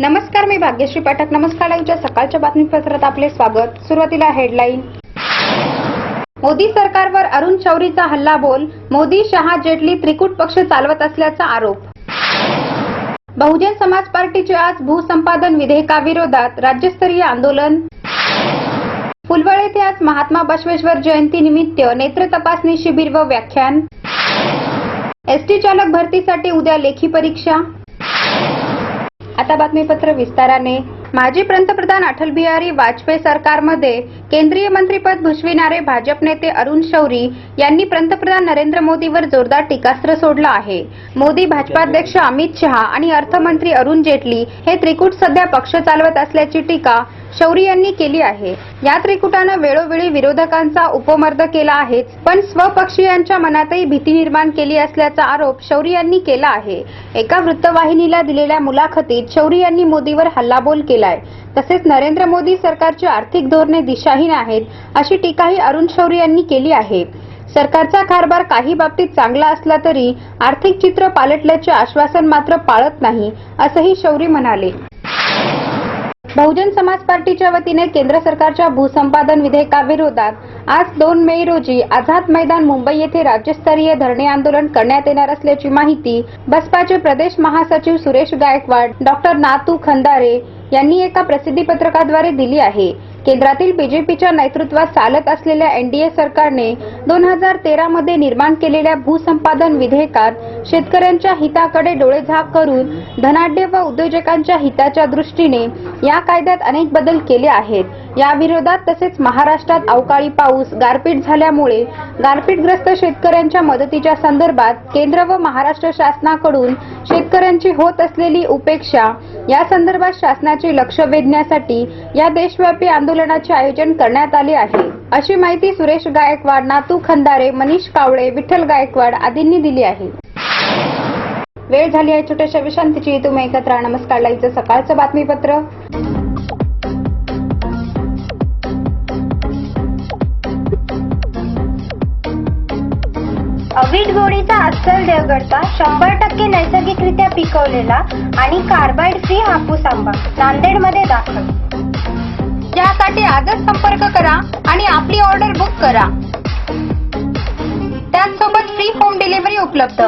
नमस्कार मी भाग्यश्री पाठक. नमस्कार लाईव्हच्या सकाळच्या बातमीपत्रात आपले स्वागत. सुरुवातीला हेडलाईन मोदी सरकारवर अरुण शौरीचा हल्ला बोल. मोदी शहा जेटली त्रिकूट पक्ष चालवत असल्याचा आरोप. बहुजन समाज पार्टीचे आज भूसंपादन विधेयकाविरोधात राज्यस्तरीय आंदोलन. फुलवळ येथे आज महात्मा बसवेश्वर जयंती निमित्त नेत्र तपासणी शिबिर व व्याख्यान. एसटी चालक भरतीसाठी उद्या लेखी परीक्षा. आता बातमीपत्र विस्ताराने. माजी पंतप्रधान अटल बिहारी वाजपेयी सरकारमध्ये केंद्रीय मंत्रीपद भूषविणारे भाजप नेते अरुण शौरी यांनी पंतप्रधान नरेंद्र मोदीवर जोरदार टीकास्त्र सोडलं आहे. मोदी भाजपाध्यक्ष अमित शहा आणि अर्थमंत्री अरुण जेटली हे त्रिकूट सध्या पक्ष चालवत असल्याची टीका शौरी यांनी केली आहे. या त्रिकुटानं वेळोवेळी विरोधकांचा उपमर्द केला आहेच पण स्वपक्षीयांच्या मनातही भीती निर्माण केली असल्याचा आरोप शौरी यांनी केला आहे. एका वृत्तवाहिनीला दिलेल्या मुलाखतीत शौरी यांनी मोदीवर हल्लाबोल केलाय. तसेच नरेंद्र मोदी सरकारची आर्थिक धोरणे दिशाहीन आहेत अशी टीकाही अरुण शौरी यांनी केली आहे. सरकारचा कारभार काही बाबतीत चांगला असला तरी आर्थिक चित्र पालटल्याचे आश्वासन मात्र पाळत नाही असंही शौरी म्हणाले. बहुजन समाज पार्टीच्या वतीने केंद्र सरकारच्या भूसंपादन विधेयकाविरोधात आज दोन मे रोजी आझाद मैदान मुंबई येथे राज्यस्तरीय धरणे आंदोलन करण्यात येणार असल्याची माहिती बसपाचे प्रदेश महासचिव सुरेश गायकवाड डॉक्टर नातू खंदारे यांनी एका प्रसिद्धी पत्रकाद्वारे दिली आहे. केंद्रातील बीजेपीच्या नेतृत्वात चालत असलेल्या एनडीए सरकारने दोन हजार तेरा मध्ये निर्माण केलेल्या भूसंपादन विधेयकात शेतकऱ्यांच्या हिताकडे डोळेझाक करून धनाढ्य व उद्योजकांच्या हिताच्या दृष्टीने या कायद्यात अनेक बदल केले आहेत. या विरोधात तसेच महाराष्ट्रात अवकाळी पाऊस गारपीट झाल्यामुळे गारपीटग्रस्त शेतकऱ्यांच्या मदतीच्या संदर्भात केंद्र व महाराष्ट्र शासनाकडून शेतकऱ्यांची होत असलेली उपेक्षा या संदर्भात शासनाचे लक्ष वेधण्यासाठी या देशव्यापी आंदोलनाचे आयोजन करण्यात आले आहे. अशी माहिती सुरेश गायकवाड नातू खंदारे मनीष कावळे विठ्ठल गायकवाड आदींनी दिली आहे. वेळ झाली आहे छोट्याशा विश्रांतीची. तुम्ही एकत्र नमस्कार. लाईचं सकाळचं बातमीपत्र. अवीट गोळीचा अस्सल देवगडचा शंभर टक्के नैसर्गिकरित्या पिकवलेला आणि कार्बाइड फ्री हापूस आंबा नांदेडमध्ये दाखल त्यासाठी आजच संपर्क करा आणि आपली ऑर्डर बुक करा. त्याचसोबत फ्री होम डिलिव्हरी उपलब्ध.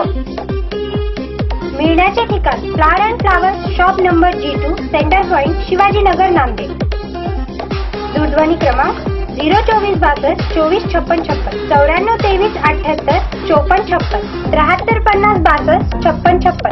मिळण्याचे ठिकाण floral and flowers shop number G two centre point Shivajinagar Nanded. दूरध्वनी क्रमांक झिरो चोवीस बासष्ट चोवीस छप्पन छप्पन चौऱ्याण्णव तेवीस अठ्याहत्तर चोपन्न छप्पन त्र्याहत्तर पन्नास बासष्ट छप्पन छप्पन.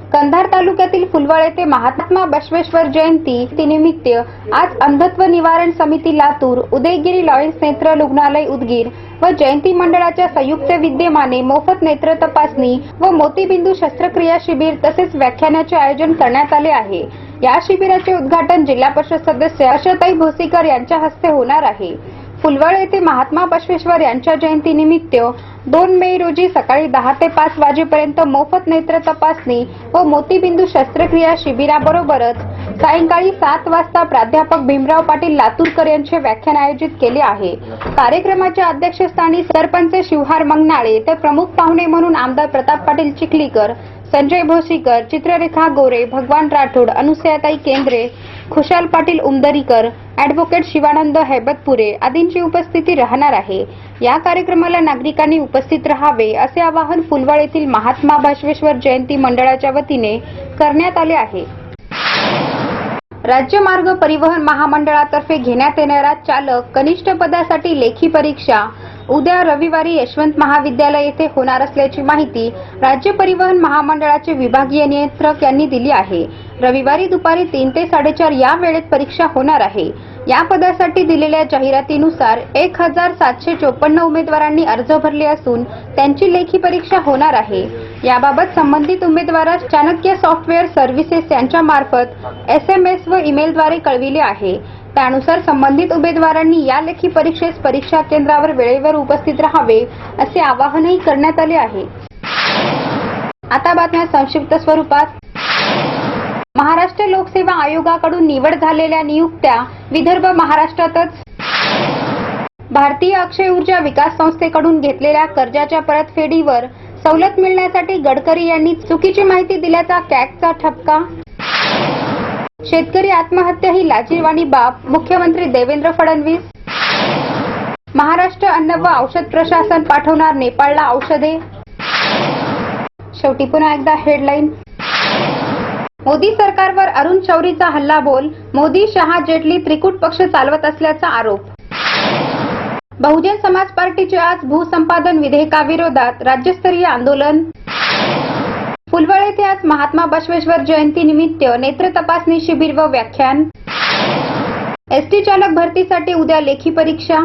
कंधार तालुक्यातील फुलवळ येथे महात्मा बसवेश्वर जयंती निमित्त आज अंधत्व निवारण समिती लातूर उदयगिरी लॉयन्स नेत्र रुग्णालय उदगीर व जयंती मंडळाच्या संयुक्त विद्यमाने मोफत नेत्र तपासणी व मोतीबिंदू शस्त्रक्रिया शिबिर तसेच व्याख्यानाचे आयोजन करण्यात आले आहे. या शिबिराचे उद्घाटन जिल्हा परिषद सदस्य आशाताई भोसीकर यांच्या हस्ते होणार आहे. फुलवळ येथे महात्मा बसवेश्वर यांच्या जयंतीनिमित्त दोन मे रोजी सकाळी दहा ते पाच वाजेपर्यंत मोफत नेत्र तपासणी व मोतीबिंदू शस्त्रक्रिया शिबिराबरोबरच सायंकाळी सात वाजता प्राध्यापक भीमराव पाटील लातूरकर यांचे व्याख्यान आयोजित केले आहे. कार्यक्रमाच्या अध्यक्षस्थानी सरपंच शिवहार मंगनाळे तर प्रमुख पाहुणे म्हणून आमदार प्रताप पाटील चिखलीकर संजय भोसीकर चित्ररेखा गोरे भगवान राठोड अनुसयाताई केंद्रे खुशाल पाटील उमदरीकर ऍडव्होकेट शिवानंद हैबतपुरे आदींची उपस्थिती राहणार आहे. या कार्यक्रमाला नागरिकांनी उपस्थित राहावे असे आवाहन फुलवाड येथील महात्मा बसवेश्वर जयंती मंडळाच्या वतीने करण्यात आले आहे. राज्य मार्ग परिवहन महामंडळातर्फे घेण्यात येणाऱ्या चालक कनिष्ठ पदासाठी लेखी परीक्षा उद्या रविवारी यशवंत महाविद्यालय येथे होणार असल्याची माहिती राज्य परिवहन महामंडळाचे विभागीय नियंत्रक यांनी दिली आहे. रविवारी दुपारी तीन ते साडेचार या वेळेत परीक्षा होणार आहे. या पदासाठी दिलेल्या जाहिरातीनुसार एक हजार सातशे चोपन्न उमेदवारांनी अर्ज भरले असून त्यांची लेखी परीक्षा होणार आहे. याबाबत संबंधित उमेदवारास चाणक्य सॉफ्टवेअर सर्व्हिसेस यांच्या मार्फत एस एम एस व ईमेलद्वारे कळविले आहे. त्यानुसार संबंधित उमेदवारांनी या लेखी परीक्षेस परीक्षा केंद्रावर वेळेवर उपस्थित राहावे असे आवाहनही करण्यात आले आहे. आता बातम्या संक्षिप्त स्वरूपात. महाराष्ट्र लोकसेवा आयोगाकडून निवड झालेल्या नियुक्त्या विदर्भ महाराष्ट्रातच भारतीय अक्षय ऊर्जा विकास संस्थेकडून घेतलेल्या कर्जाच्या परतफेडीवर सवलत मिळण्यासाठी गडकरी यांनी चुकीची माहिती दिल्याचा कॅगचा ठपका? शेतकरी आत्महत्या ही लाजीरवाणी बाब मुख्यमंत्री देवेंद्र फडणवीस? महाराष्ट्र अन्न व औषध प्रशासन पाठवणार नेपाळला औषधे? शेवटी पुन्हा एकदा हेडलाईन. मोदी सरकारवर अरुण शौरीचा हल्ला बोल मोदी शहा जेटली त्रिकूट पक्ष चालवत असल्याचा आरोप. बहुजन समाज पार्टीचे आज भूसंपादन विधेयकाविरोधात राज्यस्तरीय आंदोलन. फुलवळ येथे आज महात्मा बसवेश्वर जयंती निमित्त नेत्र तपासणी शिबिर व व्याख्यान. एसटी चालक भरतीसाठी उद्या लेखी परीक्षा.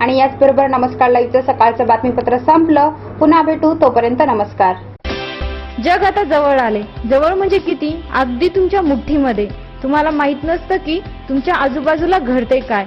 आणि याचबरोबर नमस्कार लाईव्हचं सकाळचं बातमीपत्र संपलं. पुन्हा भेटू तोपर्यंत नमस्कार. जग आता जवळ आले. जवळ म्हणजे किती? अगदी तुमच्या मुठ्ठीमध्ये. तुम्हाला माहीत नसतं की तुमच्या आजूबाजूला घडते काय.